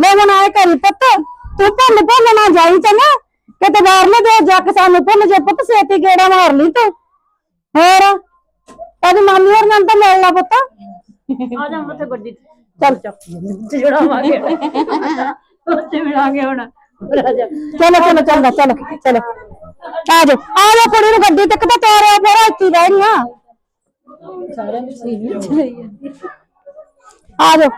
ਮੈਂ ਹੁਣ ਆਏ ਕਰੀ ਪੁੱਤ ਤੂੰ ਭੁੱਲ ਭੁੱਲ ਨਾ ਜਾਈ ਚੰਗਾ ਕਿਤੇ ਬਾਹਰ ਨਾ ਦੇ ਜੱਕ ਸਾਨੂੰ ਭੁੱਲ ਜੇ ਪੁੱਤ ਛੇਤੀ ਗੇੜਾ ਮਾਰ ਲਈ ਤੂੰ। ਹੋਰ ਇਹਦੀ ਮਾਮੀ ਹੋਰ ਨਾਲ ਤਾਂ ਮਿਲ ਲਾ ਪੁੱਤ। ਆ ਜਾ ਉੱਥੇ ਗੱਡੀ ਚੱਲ। ਤੇ ਜੁੜਾਵਾਂਗੇ ਉੱਥੇ ਮਿਲਾਂਗੇ ਹੁਣ। ਚਲੋ ਚਲੋ ਚੰਗਾ ਚਲੋ ਚਲੋ। ਆ ਜਾ ਆ ਜਾ ਕੁੜੀ ਨੂੰ ਗੱਡੀ ਤੱਕ ਤਾਂ ਤੋਰਿਆ ਫਿਰ ਇੱਥੇ ਹੀ ਰਹਿਣੀਆਂ ਸਾਰਿਆਂ ਦੀ ਸੀਨ ਚਾਹੀਏ ਆ ਜਾ।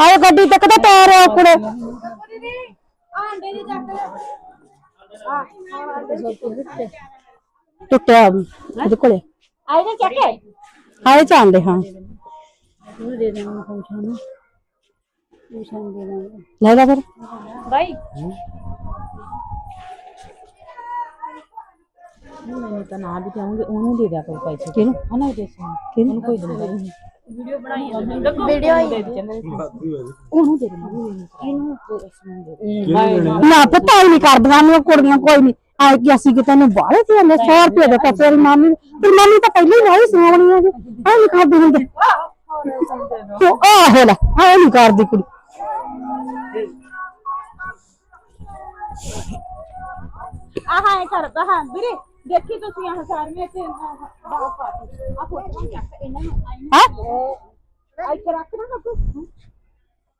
ਆਓ ਗੱਡੀ ਤੱਕ ਤਾਂ ਤੋਰਿਆ ਕੁੜੇ। ਟੁੱਟਿਆ ਇਹਦੇ ਕੋਲੇ। ਆਏ ਨਾ ਚੱਕੇ ਆਏ ਚਾਂਦੇ ਹਾਂ ਉਹ ਦੇ ਦੇਣਾ ਫੰਕਸ਼ਨ ਨੂੰ ਫੰਕਸ਼ਨ ਦੇ ਦੇਣਾ ਲੈ ਲੈ ਫਿਰ। ਬਾਈ ਮੈਨੂੰ ਤਾਂ ਨਾ ਵੀ ਚਾਹੂੰਗੇ ਉਹਨੂੰ ਦੇ ਦਿਆ ਕਰੋ ਪੈਸੇ ਕਿਹਨੂੰ? ਹਨਾ ਦੇ ਸਾਂ ਕਿਹਨੂੰ? ਉਹਨੂੰ ਕੋਈ ਦਿੰਦਾ ਹੀ ਨਹੀਂ। ਵੀਡੀਓ ਬਣਾਈ ਵੀਡੀਓ ਆਈ ਉਹਨੂੰ ਦੇ ਦੇਣਾ ਇਹਨੂੰ ਦੇ ਦੇਣਾ ਨਾ ਪਤਾ ਹੀ ਨਹੀਂ ਕਰਦੀਆਂ ਨੇ ਕੁੜੀਆਂ ਕੋਈ ਨਹੀਂ ਆਏ ਕਿ ਅਸੀਂ ਕਿ ਤੈਨੂੰ ਬਾਹਲੇ ਤੇ ਨੇ 100 ਰੁਪਏ ਦੇ ਤਾਂ ਤੇਰੀ ਮਾਮੀ ਤੇ ਮਾਮੀ ਤਾਂ ਪਹਿਲਾਂ ਹੀ ਵਾਲੀ ਸੋਹਣੀ ਹੈ ਆ ਨਹੀਂ ਕਰਦੀ ਹੁੰਦੀ ਉਹ ਆਹ ਲੈ ਆ ਨਹੀਂ ਕਰਦੀ ਕੁੜੀ ਆਹ ਹੈ ਕਰਦਾ ਹਾਂ ਵੀਰੇ ਦੇਖੀ ਤੁਸੀਂ ਆਹ ਸਾਰੀਆਂ ਤੇ ਬਾਹਰ ਪਾ ਦਿੱਤੀ ਆ ਫੋਟੋ ਚੱਕ ਇਹਨਾਂ ਨੂੰ ਆਈ ਹੈ? ਇੱਥੇ ਰੱਖ ਨਾ ਕੱਪੂ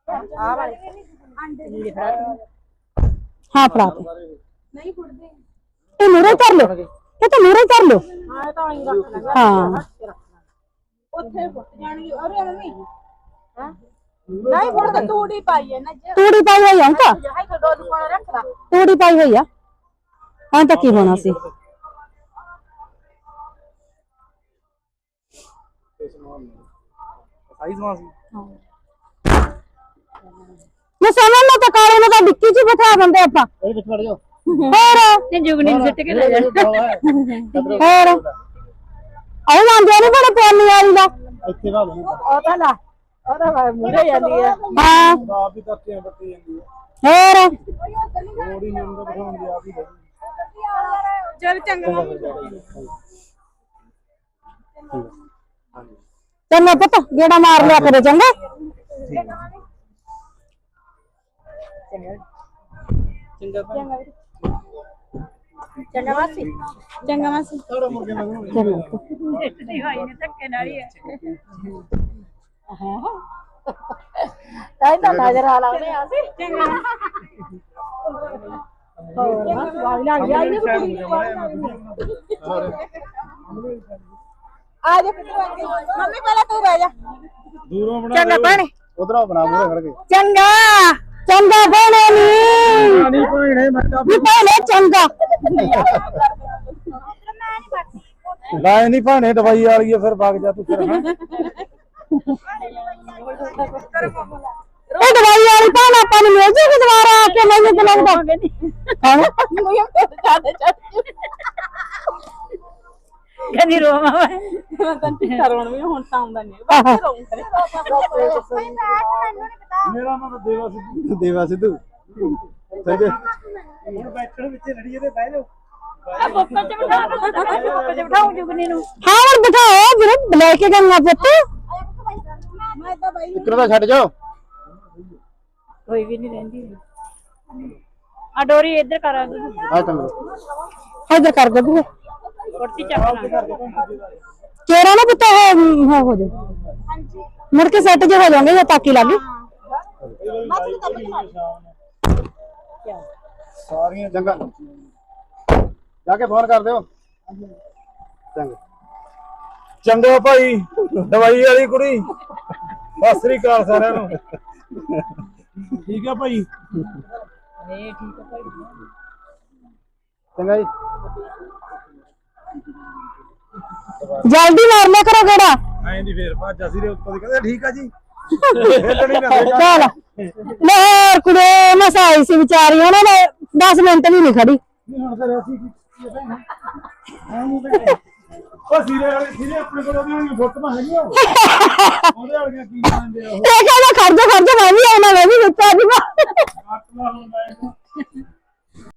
ਆ ਵਾਲੇ। ਅੰਡੇ ਹਾਂ ਫੜਾ ਤੇ ਨਹੀਂ ਫੁੱਟਦੇ। ਇਹ ਮੂਰੇ ਕਰ ਲੋ ਇਹ ਤਾਂ ਮੂਰੇ ਕਰ ਲੋ ਹਾਂ ਇਹ ਤਾਂ ਆਈ ਰੱਖ ਲਾਂਗੇ ਹਾਂ। ਉੱਥੇ ਫੁੱਟ ਜਾਣਗੇ। ਅਰੇ ਮੰਮੀ ਹਾਂ? ਨਹੀਂ ਫੁੱਟਦਾ। ਤੂੜੀ ਪਾਈ ਹੈ ਨਾ ਜੇ। ਤੂੜੀ ਪਾਈ ਹੋਈ ਤਾਂ। ਤਾਂ ਰੱਖ ਲਾ। ਤੂੜੀ ਪਾਈ ਹੋਈ ਆ। ਐਂ ਤਾਂ ਕੀ ਹੋਣਾ ਸੀ? ਮੈਂ ਸਮਝ ਨਾ ਤਾਂ ਕਾਲੇ ਨੂੰ ਤਾਂ ਡਿੱਕੀ 'ਚ ਹੀ ਬਿਠਾ ਦਿੰਦੇ ਆਪਾਂ। ਇਹ ਵਿੱਚ ਵੜ ਜਾਓ। ਹੋਰ। ਤੇ ਜੁਗਨੀ ਨੂੰ ਸਿੱਟ ਕੇ ਲੈ ਜਾ। ਹੋਰ। ਆਉ ਜਾਂਦੇ ਨੇ ਬੜੇ ਪਿਆਨੀ ਵਾਲੀ ਦਾ। ਇੱਥੇ ਵਾ ਲਓ ਉਹ ਤਾਂ ਨਾ ਉਹ ਤਾਂ ਮੂਰੇ ਜਾਂਦੀ ਹੈ ਹਾਂ। ਆਪ ਹੀ ਤੱਕੇ ਬੱਤੀ ਜਾਂਦੀ ਹੈ ਹੋਰ। ਥੋੜੀ ਨੂੰ ਅੰਦਰ ਬਿਠਾਉਣ ਦੀ ਆਪ ਹੀ ਚਲ ਚੰਗਾ। ਤੈਨੂੰ ਪਤਾ ਗੇੜਾ ਮਾਰ ਲਿਆ ਕਰੇ ਚੰਗਾ। ਚੰਗਾ ਮਾਸੀ। ਚੰਗਾ ਮਾਸੀ। ਚੰਗਾ। ਸਿੱਟਦੀ ਹੋਈ ਨੇ ਧੱਕੇ ਨਾਲ ਹੀ ਹੈ। ਤਾਂ ਤਾਂ ਨਜ਼ਰ ਆ ਲਾਉਨੇ ਆ ਸੀ ਚੰਗਾ। ਹੋਰ ਵਾਲੀ ਲੱਗ ਗਿਆ ਇਹ ਕੁੜੀ ਆ ਜਾ ਕਿੱਧਰ ਆ ਗਈ ਮੰਮੀ ਪਹਿਲਾਂ ਤੂੰ ਬਹਿ ਜਾ। ਦੂਰੋਂ ਬਣਾ ਚੰਗਾ ਭੈਣੇ। ਉਧਰੋਂ ਬਣਾ ਮੂਰੇ ਖੜ ਕੇ। ਚੰਗਾ ਚੰਗਾ ਭੈਣੇ ਨੀ। ਨਹੀਂ ਭੈਣੇ ਮੈਂ ਤਾਂ ਨੀ ਭੈਣੇ ਚੰਗਾ। ਲਾਏ ਨਹੀਂ ਭਾਣੇ ਦਵਾਈ ਵਾਲੀ ਹੈ ਫਿਰ ਵਗ ਜਾ ਤੂੰ ਫਿਰ ਹੈਂ। ਇਹ ਦਵਾਈ ਵਾਲੀ ਭੈਣ ਆਪਾਂ ਨੂੰ ਮਿਲ ਜੂਗੀ ਦੁਬਾਰਾ ਆ ਕੇ ਮੈਨੂੰ ਤੇ ਲੱਗਦਾ ਹਾਂ। ਮੈਨੂੰ ਜ਼ਿਆਦਾ ਚੱਲ ਕਹਿੰਦੀ ਰੋਵਾ ਵਾ ਕਰਵਣ ਵੀ ਹੁਣ ਤਾਂ ਆਉਂਦਾ ਨਹੀਂ। ਬਸ ਰੋਂ ਕਰੇ। ਮੇਰਾ ਨਾਮ ਤਾਂ ਦੇਵਾ ਸਿੱਧੂ। ਦੇਵਾ ਸਿੱਧੂ। ਸਹੀ ਹੈ। ਹੁਣ ਬੈਠਣ ਵਿੱਚ ਲੜੀ ਇਹਦੇ ਬਹਿ ਜਾਓ। ਆ ਬੋਕਰ ਚ ਬਿਠਾ ਬੋਕਰ ਚ ਬਿਠਾਉਂ ਜੁਗਨੀ ਨੂੰ। ਹਾਂ ਹੁਣ ਬਿਠਾਓ ਵੀਰੇ ਲੈ ਕੇ ਗੰਗਾ ਪੁੱਤ। ਮੈਂ ਤਾਂ ਬਈ ਇੱਕਰ ਦਾ ਛੱਡ ਜਾਓ। ਕੋਈ ਵੀ ਨਹੀਂ ਰਹਿੰਦੀ। ਆ ਡੋਰੀ ਇੱਧਰ ਕਰਾਂਗੇ ਆ ਚੰਗਾ। ਇਧਰ ਕਰ ਦੇ ਵੀਰੇ। ਕੁਰਸੀ ਚੱਕ ਨਾ ਪੁੱਤ ਹੋ ਹੋ ਹੋ ਜਾ। ਮੁੜ ਕੇ ਸੈੱਟ ਜੇ ਹੋ ਜਾਣਗੇ ਜੇ ਤਾਕੀ ਲੱਗ ਗਈ। ਸਾਰੀਆਂ ਚੰਗਾ ਜਾ ਕੇ ਫੋਨ ਕਰ ਦਿਓ। ਚੰਗਾ। ਚੰਗਾ ਭਾਈ ਦਵਾਈ ਵਾਲੀ ਕੁੜੀ। ਸਤਿ ਸ੍ਰੀ ਅਕਾਲ ਸਾਰਿਆਂ ਨੂੰ। ਠੀਕ ਆ ਭਾਈ? ਇਹ ਠੀਕ ਹੈ ਭਾਈ। ਚੰਗਾ ਜੀ। ਜਲਦੀ ਮਾਰ ਲਿਆ ਕਰੋ ਗੇੜਾ। ਐਂ ਦੀ ਫੇਰ ਭੱਜ ਅਸੀਂ ਦੇ ਉੱਤੋਂ ਦੀ। ਕਹਿੰਦੇ ਠੀਕ ਆ ਜੀ। ਚੱਲ। ਲੈ ਕੁੜੇ ਮਸਾਈ ਸੀ ਵਿਚਾਰੀ ਉਹਨਾਂ ਨੇ 10 ਮਿੰਟ ਵੀ ਨਹੀਂ ਖੜੀ। ਹੁਣ ਫਿਰ ਅਸੀਂ ਕੀ ਕੀ ਭੈਣ ਹਾਂ ਨਹੀਂ ਭੈਣ ਉਹ ਸੀਰੇ ਵਾਲੇ ਸੀਰੇ ਆਪਣੇ ਕੋਲ ਉਹਦੀਆਂ ਵਾਲੀਆਂ ਫੋਟੋਆਂ ਹੈਗੀਆਂ। ਉਹਦੇ ਵਾਲੀਆਂ ਕੀ ਕਹਿੰਦੇ ਆ ਉਹ? ਇਹ ਕਹਿੰਦਾ ਖੜ ਜਾ ਖੜ ਜਾ ਮੈਂ ਵੀ ਆਉਣਾ ਮੈਂ ਵੀ ਦਿੱਤਾ ਜੀ ਕੱਟ